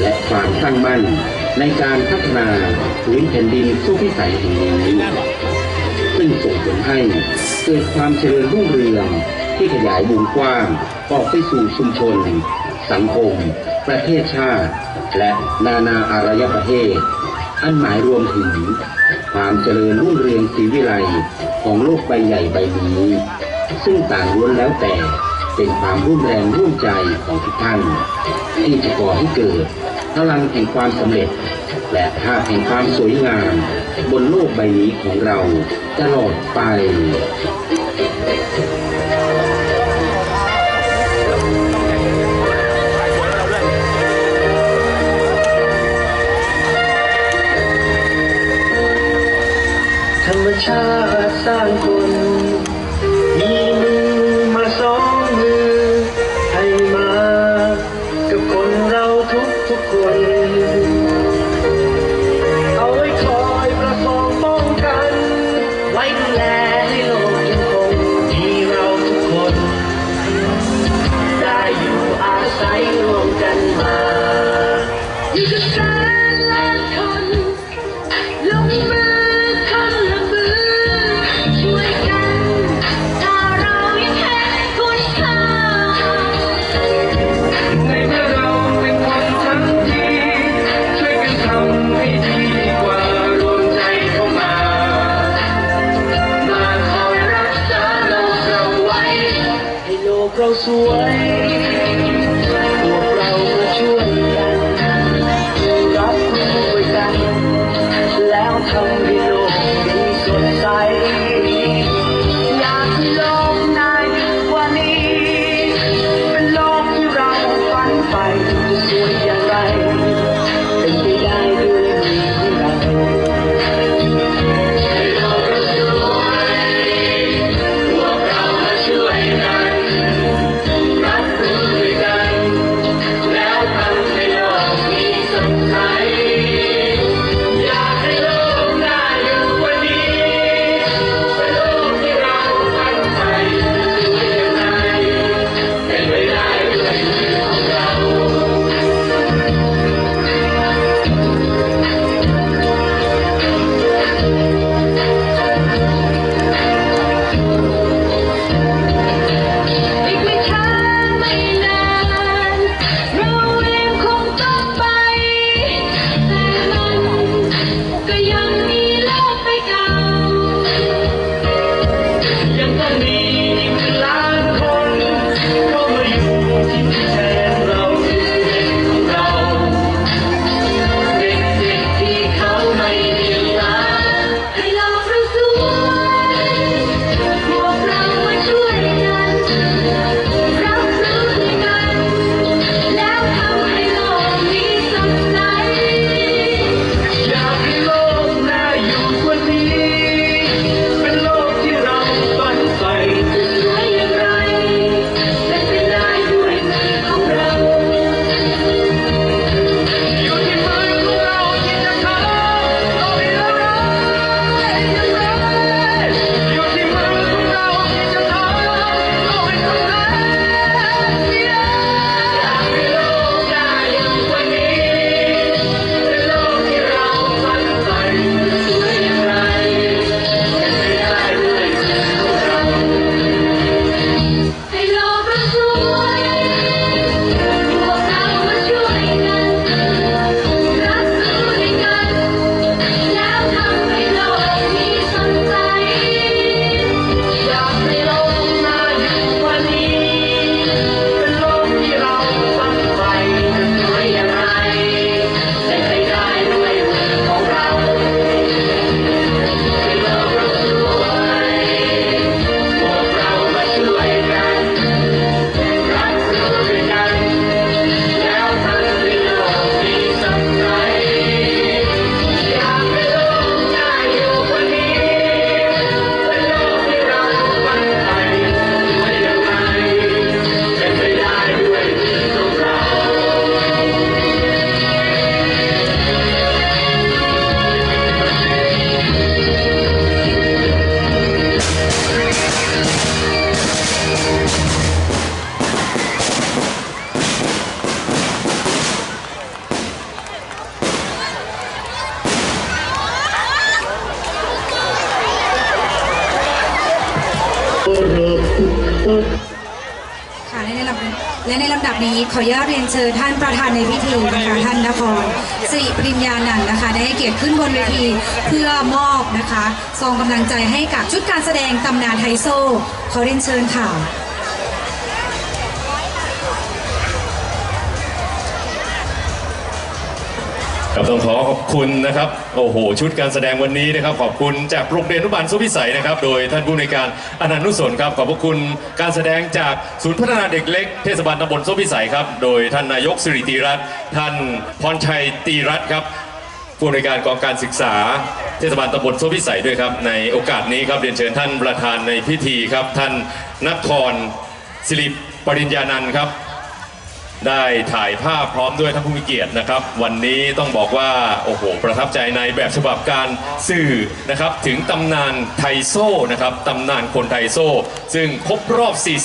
และความตั้งมั่น ในการพัฒนาพื้นแผ่นดินสู้พิสัยแห่งนี้ซึ่งส่งผลให้เกิดความเจริญรุ่งเรืองที่ขยายวงกว้างออกไปสู่ชุมชน สังคม ประเทศชาติ และนานาอารยประเทศ อันหมายรวมถึง ความเจริญรุ่งเรืองศรีวิไลของโลกใบใหญ่ใบนี้ ซึ่งต่างล้วนแล้วแต่เป็นความร่วมแรงร่วมใจของทุกท่าน ที่จะก่อให้เกิด พลังแห่งความสำเร็จ และภาพแห่งความสวยงาม บนโลกใบนี้ของเราตลอดไป me. ค่ะและในลำดับและในลำดับนี้ขออนุญาตเรียนเชิญท่านประธานในพิธีนะคะท่านนครสิริปริญญานันท์นะคะ ได้ให้เกียรติขึ้นบนเวทีเพื่อมอบนะคะซองกำลังใจให้กับชุดการแสดงตำนานไทโซขอเรียนเชิญค่ะครับต้องขอขอบคุณนะครับ โอ้โห ชุดการแสดงวันนี้นะครับ ขอบคุณจากโรงเรียนอนุบาลสุพิสัยนะครับ โดยท่านผู้ในการอนันต์นุสนครับขอบพระคุณการแสดงจากศูนย์พัฒนาเด็กเล็กเทศบาลตำบลสุพิสัยครับ โดยท่านนายกสิริตีรัตน์ท่านพรชัยตีรัตน์ครับผู้อำนการกองการศึกษาเทศบาลตำบลโซพิสัยด้วยครับในโอกาสนี้ครับเรียนเชิญท่านประธานในพิธีครับท่านนครศิริปริญญานันท์ครับ ได้ถ่ายภาพพร้อมด้วยท่านผู้มีเกียรตินะครับ วันนี้ต้องบอกว่าโอ้โหประทับใจในแบบฉบับการสื่อนะครับ ถึงตำนานไทโซ่นะครับตำนานคนไทโซ่ ซึ่งครบรอบ 40